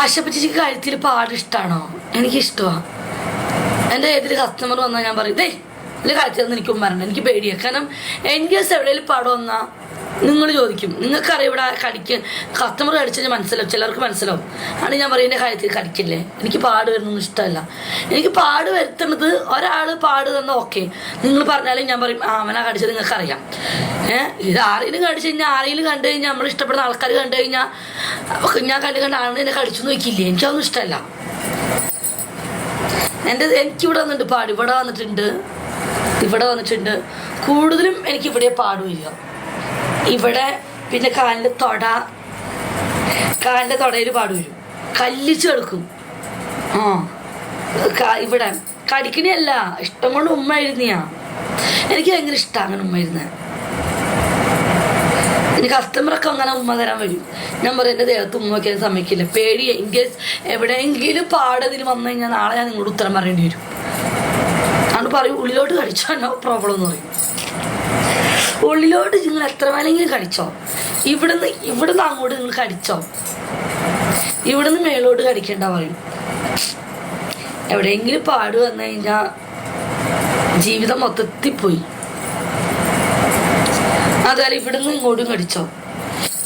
ആശപ്പച്ചിക്ക് കഴുത്തിൽ പാട് ഇഷ്ടമാണോ എനിക്കിഷ്ടമാണ് എന്റെ ഏതൊരു കസ്റ്റമർ വന്നാൽ ഞാൻ പറയും ദേ കഴുത്തിൽ നിന്ന് എനിക്കും പറഞ്ഞു. എനിക്ക് പേടിയാണ് കാരണം എനിക്ക് എവിടെയെങ്കിലും പടം വന്നാൽ നിങ്ങൾ ചോദിക്കും. നിങ്ങൾക്കറിയാം ഇവിടെ കടിക്ക്? കസ്റ്റമർ കടിച്ചു കഴിഞ്ഞാൽ മനസ്സിലാവും. ചിലർക്ക് മനസ്സിലാവും. ആണ് ഞാൻ പറയുന്ന കാര്യത്തിൽ കടിക്കില്ലേ? എനിക്ക് പാട് വരുന്നൊന്നും ഇഷ്ടമല്ല. എനിക്ക് പാട് വരുത്തുന്നത് ഒരാൾ പാട് തന്ന ഓക്കെ നിങ്ങൾ പറഞ്ഞാലും ഞാൻ പറയും അവനാ കടിച്ചത് നിങ്ങൾക്കറിയാം. ഏഹ് ഇത് ആരെങ്കിലും കടിച്ചു കഴിഞ്ഞാൽ ആരെങ്കിലും കണ്ടു കഴിഞ്ഞാൽ നമ്മൾ ഇഷ്ടപ്പെടുന്ന ആൾക്കാർ കണ്ടു കഴിഞ്ഞാൽ ഞാൻ കണ്ടു കണ്ട ആണ് എന്നെ കടിച്ചു നോക്കിയില്ലേ? എനിക്കതൊന്നും ഇഷ്ടമല്ല. എന്റെ എനിക്കിവിടെ വന്നിട്ടുണ്ട് പാട്. ഇവിടെ വന്നിട്ടുണ്ട് ഇവിടെ വന്നിട്ടുണ്ട്. കൂടുതലും എനിക്ക് ഇവിടെ പാടുമില്ല ഇവിടെ പിന്നെ കാലിന്റെ തൊട കാലിന്റെ തൊടയിൽ പാടുവരും കല്ലിച്ച് കിടക്കും. ആ ഇവിടെ. കടിക്കണിയല്ല. ഇഷ്ടം കൊണ്ട് ഉമ്മ എഴുതിയാ. എനിക്ക് ഭയങ്കര ഇഷ്ടമാണ് അങ്ങനെ ഉമ്മ എഴുതുന്നത് എനിക്ക് കസ്റ്റമറൊക്കെ അങ്ങനെ ഉമ്മ തരാൻ വരും. ഞാൻ പറയും എന്റെ ദേഹത്ത് ഉമ്മ വയ്ക്കാൻ സമ്മതിക്കില്ല പേടി ഇൻ കേസ് എവിടെയെങ്കിലും പാടതിൽ വന്നു കഴിഞ്ഞാൽ നാളെ ഞാൻ നിങ്ങളോട് ഉത്തരം പറയേണ്ടി വരും. അതുകൊണ്ട് പറയും ഉള്ളിലോട്ട് കടിച്ചോ നോ പ്രോബ്ലം എന്ന് പറയും. ഉള്ളിലോട്ട് നിങ്ങൾ എത്ര വേണമെങ്കിലും കടിച്ചോ. ഇവിടുന്ന് ഇവിടുന്ന് അങ്ങോട്ട് നിങ്ങൾ കടിച്ചോ. ഇവിടുന്ന് മേളോട്ട് കടിക്കണ്ട പറയും. എവിടെയെങ്കിലും പാട് വന്നു കഴിഞ്ഞാൽ ജീവിതം മൊത്തത്തിൽ പോയി. അതുപോലെ ഇവിടുന്ന് ഇങ്ങോട്ടും കടിച്ചോ.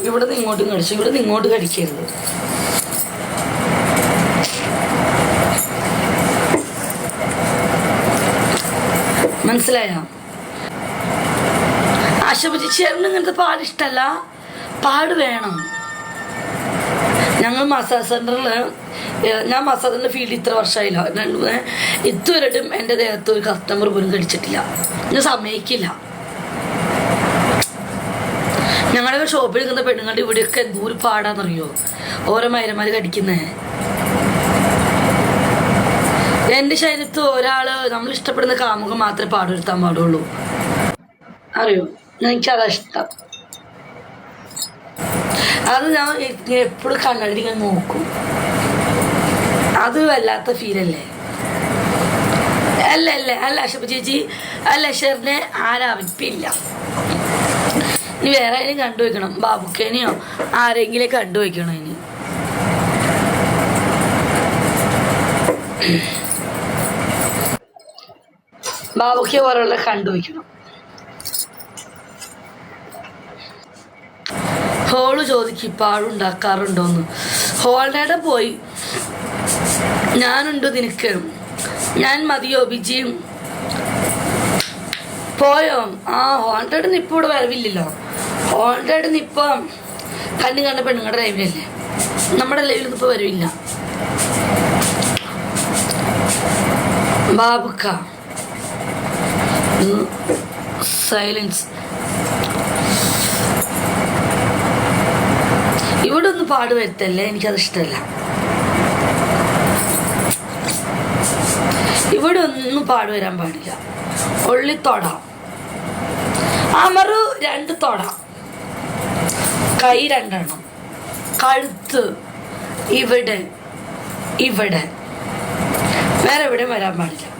ഇവിടുന്ന് ഇങ്ങോട്ടും കടിച്ചോ. ഇവിടുന്ന് ഇങ്ങോട്ട് കടിക്കരുത്. മനസ്സിലായോ? ആശുപത്രി ചേർന്ന് ഇങ്ങനത്തെ പാട് ഇഷ്ടമല്ല പാട് വേണം. ഞങ്ങൾ മസാജ് സെന്ററിൽ ഞാൻ മസാജ് ഫീൽഡ് ഇത്ര വർഷമായില്ല. രണ്ട് മൂന്ന് ഇതുവരെയും എന്റെ ദേഹത്ത് ഒരു കസ്റ്റമർ പോലും കടിച്ചിട്ടില്ല. ഞാൻ സമ്മതിക്കില്ല. ഞങ്ങളുടെ ഷോപ്പിൽ നിൽക്കുന്ന പെണ്ണുങ്ങളുടെ ഇവിടെയൊക്കെ എന്തോ ഒരു പാടാന്നറിയോ? ഓരോ മൈരന്മാർ കടിക്കുന്നേ. എന്റെ ശരീരത്ത് ഒരാൾ നമ്മൾ ഇഷ്ടപ്പെടുന്ന കാമുകം മാത്രമേ പാടുവരുത്താൻ പാടുള്ളൂ. അറിയോ? എനിക്കതാ ഇഷ്ടം. അത് ഞാൻ എപ്പോഴും കണ്ണടി ഞാൻ നോക്കും. അത് വല്ലാത്ത ഫീലല്ലേ അല്ല? അല്ല അല്ല അഷപ്പ ചേച്ചി. അല്ല അഷറിനെ ആരാവിപ്പില്ല ഇനി വേറെ ആരെയും കണ്ടുവയ്ക്കണം ബാബുക്കേനെയോ ആരെങ്കിലും കണ്ടുവയ്ക്കണം ഇനി? ബാബുക്കെ പോലുള്ള കണ്ടുവയ്ക്കണം ഹോൾ ചോദിക്കും പാടുണ്ടാക്കാറുണ്ടോന്ന് ഹോളിനേടെ പോയി. ഞാനുണ്ട് നിനക്ക് ഞാൻ മതിയോ ബിജിയും പോയോ? ആ ഹോണ്ടേഡിന് ഇപ്പോൾ ഇവിടെ വരവില്ലല്ലോ. ഹോണ്ടേഡിന് ഇപ്പം കണ്ണു കണ്ട പെണ്ണുങ്ങളുടെ ലൈവിലല്ലേ? നമ്മുടെ ലൈവിൽ ഇപ്പോൾ വരവില്ല. ബാബുക്ക. സൈലൻസ് ഇവിടെ ഒന്ന് പാട് വരുത്തല്ലേ? എനിക്കത് ഇഷ്ടമല്ല ഇവിടെ ഒന്നും പാട് വരാൻ പാടില്ല. ഉള്ളി തൊട. അമറു രണ്ട് തൊട. കൈ രണ്ടെണ്ണം. കഴുത്ത്. ഇവിടെ. ഇവിടെ. വേറെ എവിടെയും വരാൻ പാടില്ല.